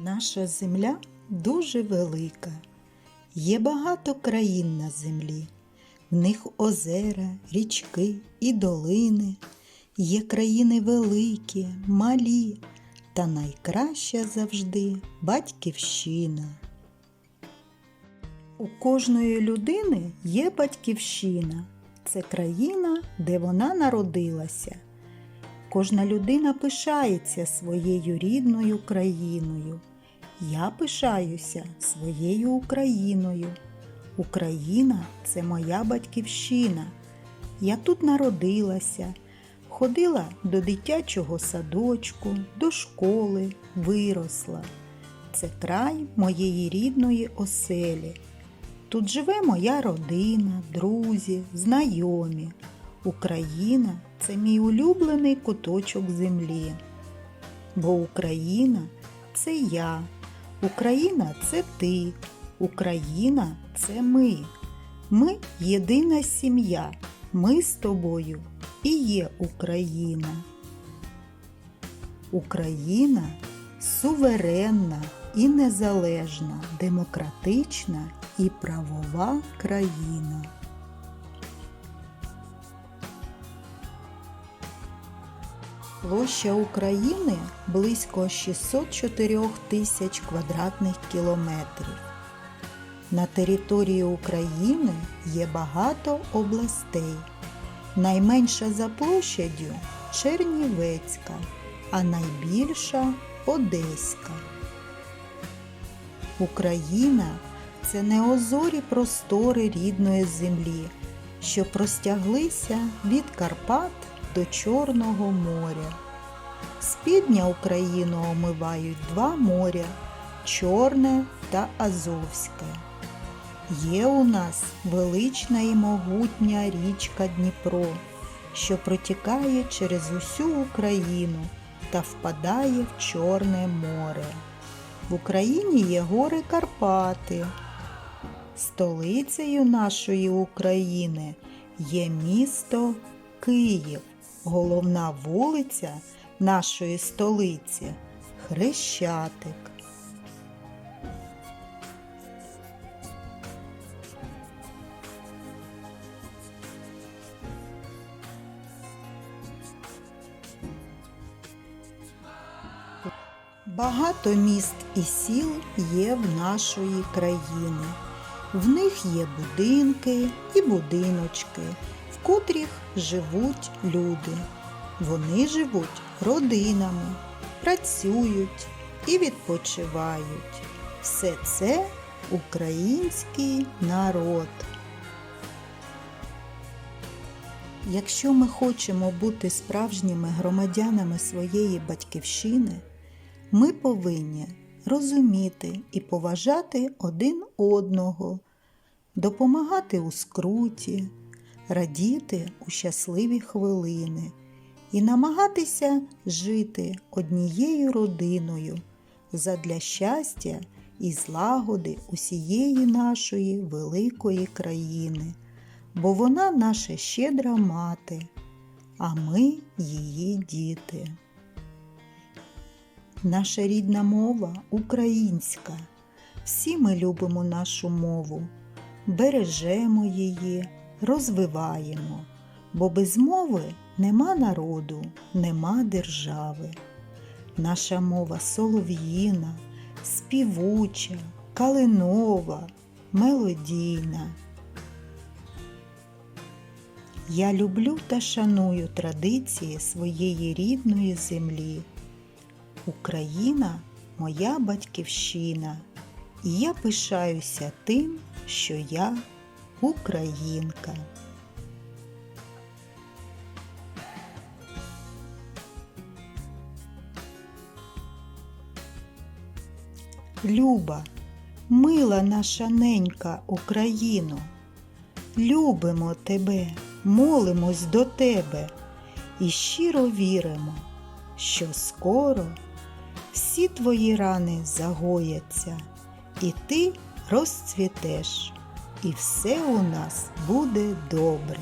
Наша земля дуже велика. Є багато країн на землі. В них озера, річки і долини. Є країни великі, малі, та найкраща завжди батьківщина. У кожної людини є батьківщина. Це країна, де вона народилася. Кожна людина пишається своєю рідною країною. Я пишаюся своєю Україною. Україна це моя батьківщина. Я тут народилася, ходила до дитячого садочку, до школи, виросла. Це край моєї рідної оселі. Тут живе моя родина, друзі, знайомі. Україна це мій улюблений куточок землі. Бо Україна це я, Україна це ти, Україна це ми. Ми єдина сім'я. Ми з тобою і є Україна. Україна суверенна і незалежна, демократична і правова країна. Площа України близько 604 тисяч квадратних кілометрів. На території України є багато областей. Найменша за площадю Чернівецька, а найбільша Одеська. Україна це неозорі простори рідної землі, що простяглися від Карпат до Чорного моря. З півдня Україну омивають два моря Чорне та Азовське. Є у нас велична і могутня річка Дніпро, що протікає через усю Україну та впадає в Чорне море. В Україні є гори Карпати. Столицею нашої України є місто Київ, головна вулиця нашої столиці Хрещатик. Багато міст і сіл є в нашої країни. В них є будинки і будиночки, в котрих живуть люди. Вони живуть родинами, працюють і відпочивають. Все це український народ. Якщо ми хочемо бути справжніми громадянами своєї батьківщини, ми повинні розуміти і поважати один одного, допомагати у скруті, радіти у щасливі хвилини і намагатися жити однією родиною задля щастя і злагоди усієї нашої великої країни, бо вона наша щедра мати, а ми її діти. Наша рідна мова українська. Всі ми любимо нашу мову, бережемо її, розвиваємо, бо без мови нема народу, нема держави. Наша мова солов'їна, співуча, калинова, мелодійна. Я люблю та шаную традиції своєї рідної землі. Україна моя батьківщина, і я пишаюся тим, що я українка. Люба, мила наша ненька Україно, любимо тебе, молимось до тебе і щиро віримо, що скоро всі твої рани загояться, і ти розцвітеш, і все у нас буде добре.